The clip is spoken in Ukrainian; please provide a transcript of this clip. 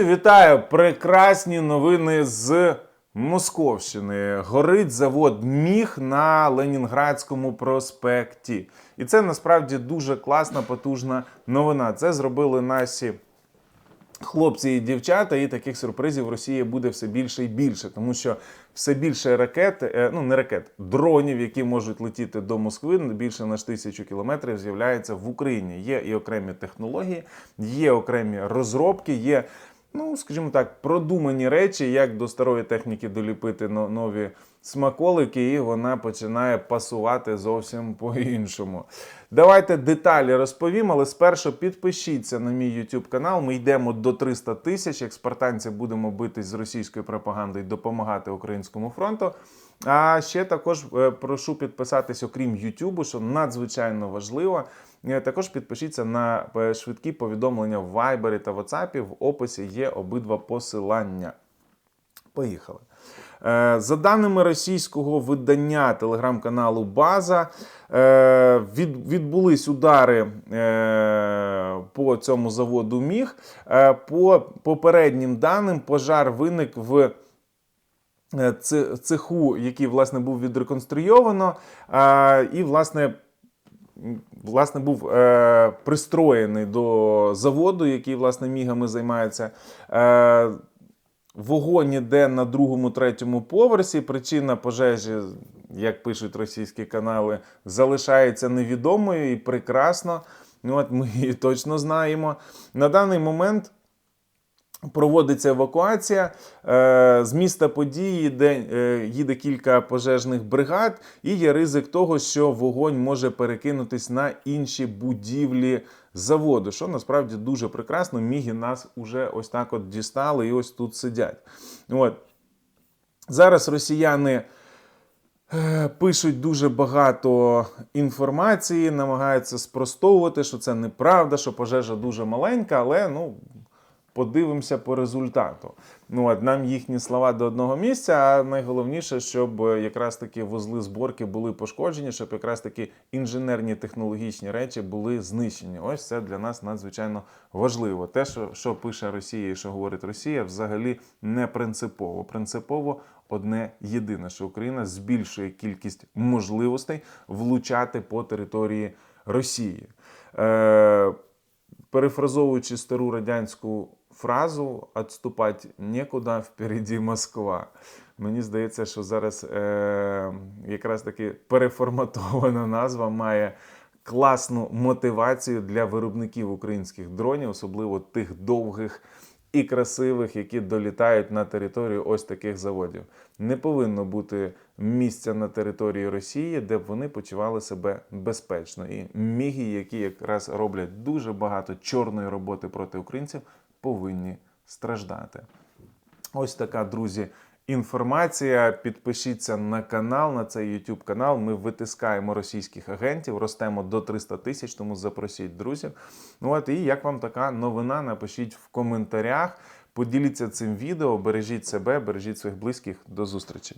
Вітаю! Прекрасні новини з Московщини. Горить завод Міг на Ленінградському проспекті. І це насправді дуже класна, потужна новина. Це зробили наші хлопці і дівчата, і таких сюрпризів в Росії буде все більше і більше, тому що все більше ракет, е, ну не ракет, дронів, які можуть летіти до Москви більше ніж тисячу кілометрів, з'являється в Україні. Є і окремі технології, є окремі розробки, є. Ну, скажімо так, продумані речі, як до старої техніки доліпити нові смаколики, і вона починає пасувати зовсім по-іншому. Давайте деталі розповім, але спершу підпишіться на мій YouTube канал. Ми йдемо до 300 тисяч. Як спартанці будемо битись з російською пропагандою, допомагати українському фронту. А ще також е, прошу підписатись, окрім YouTube, що надзвичайно важливо. Е, Також підпишіться на е, швидкі повідомлення в Viber та WhatsApp. В описі є обидва посилання. Поїхали. За даними російського видання телеграм-каналу База, відбулись удари по цьому заводу Міг. По попереднім даним, пожар виник в цеху, який власне був відреконструйовано, е, і власне. Власне, був е, пристроєний до заводу, який власне мігами займається. Е, Вогонь іде на другому, третьому поверсі. Причина пожежі, як пишуть російські канали, залишається невідомою і прекрасно. Ну, от ми її точно знаємо. На даний момент проводиться евакуація. Е, З міста події йде, е, їде кілька пожежних бригад, і є ризик того, що вогонь може перекинутись на інші будівлі заводу, що насправді дуже прекрасно. Міги нас уже ось так от дістали і ось тут сидять. От. Зараз росіяни. Е, Пишуть дуже багато інформації, намагаються спростовувати, що це неправда, що пожежа дуже маленька, але ну, подивимося по результату. Ну, от, нам їхні слова до одного місця, а найголовніше, щоб е, якраз таки вузли зборки були пошкоджені, щоб якраз таки інженерні технологічні речі були знищені. Ось це для нас надзвичайно важливо. Те, що, що пише Росія і що говорить Росія, взагалі не принципово. Принципово одне єдине, що Україна збільшує кількість можливостей влучати по території Росії. Е, перефразовуючи стару радянську фразу «отступать нікуди, впереді Москва. Мені здається, що зараз е, якраз таки переформатована назва має класну мотивацію для виробників українських дронів, особливо тих довгих і красивих, які долітають на територію ось таких заводів. Не повинно бути місця на території Росії, де б вони почували себе безпечно. І міги, які якраз роблять дуже багато чорної роботи проти українців, повинні страждати. Ось така, друзі, інформація. Підпишіться на канал, на цей YouTube канал. Ми витискаємо російських агентів, ростемо до 300 тисяч, тому запросіть друзів. Ну от і як вам така новина? Напишіть в коментарях. Поділіться цим відео, бережіть себе, бережіть своїх близьких. До зустрічі.